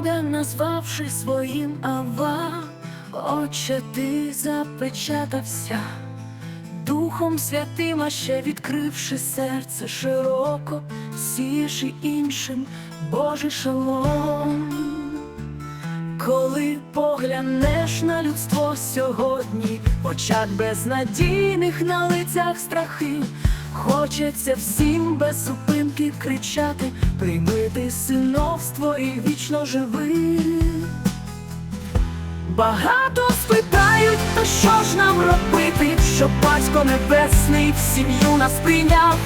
Бога, назвавши своїм Ава, Отче, ти запечатався. Духом Святим, а ще відкривши серце широко, сієш і іншим Божий шалом. Коли поглянеш на людство сьогодні, очах безнадійних на лицях страхи, хочеться всім без зупинки кричати, прийми ти синовство і вічно живи. Багато спитають, то що ж нам робити, щоб батько небесний в сім'ю нас прийняв.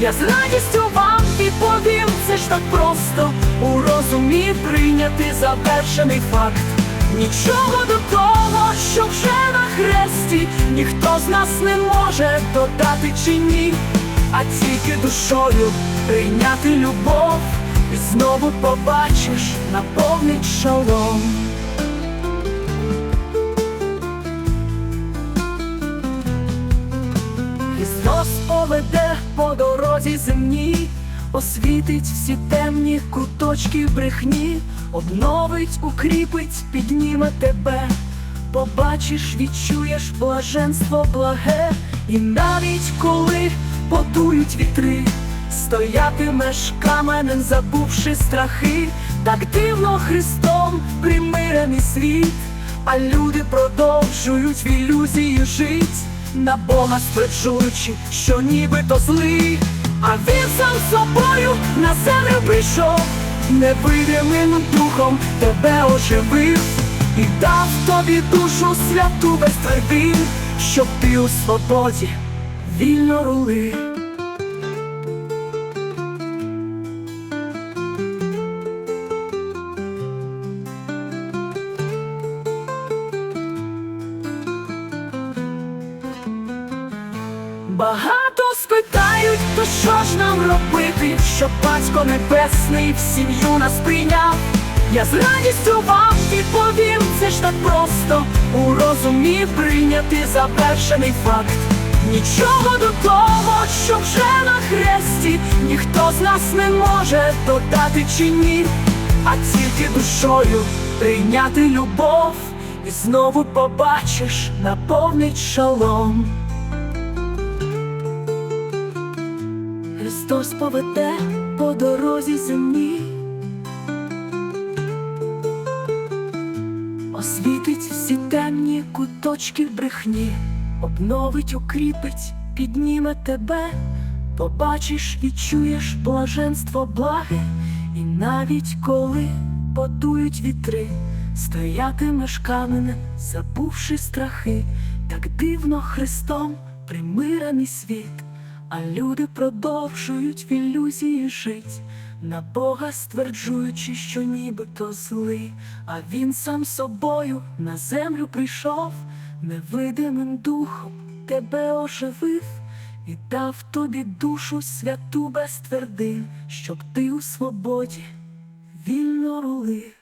Я з радістю вам відповім, це ж так просто у розумі прийняти завершений факт. Нічого до того, що вже на хресті, ніхто з нас не може додати чи ні, а тільки душою прийняти любов, і знову побачиш наповнить шалом. Христос поведе по дорозі земній, освітить всі темні куточки брехні, обновить, укріпить, підніме тебе, побачиш, відчуєш блаженство благе, і навіть коли подують вітри, стоятимеш каменем, забувши страхи, так дивно Христом примирений світ, а люди продовжують в ілюзії жить. На Бога стверджуючи, що нібито злий, а він сам собою на землю прийшов, невидимим духом тебе оживив і дав тобі душу святу без твердин, щоб ти у свободі вільно рулив. Багато спитають, то що ж нам робити, щоб батько небесний в сім'ю нас прийняв. Я з радістю вам відповім, це ж так просто у розумі прийняти завершений факт. Нічого до того, що вже на хресті, ніхто з нас не може додати чи ні, а тільки душою прийняти любов, і знову побачиш наповнить шалом. Христос поведе по дорозі земній, освітить всі темні куточки брехні, обновить, укріпить, підніме тебе, побачиш, відчуєш блаженство благе, і навіть коли подують вітри, стоятимеш каменем, забувши страхи, так дивно Христом примирений світ. А люди продовжують в ілюзії жить, на Бога стверджуючи, що нібито злий, а він сам собою на землю прийшов, невидимим духом тебе оживив і дав тобі душу святу без твердин, щоб ти у свободі вільно рулив.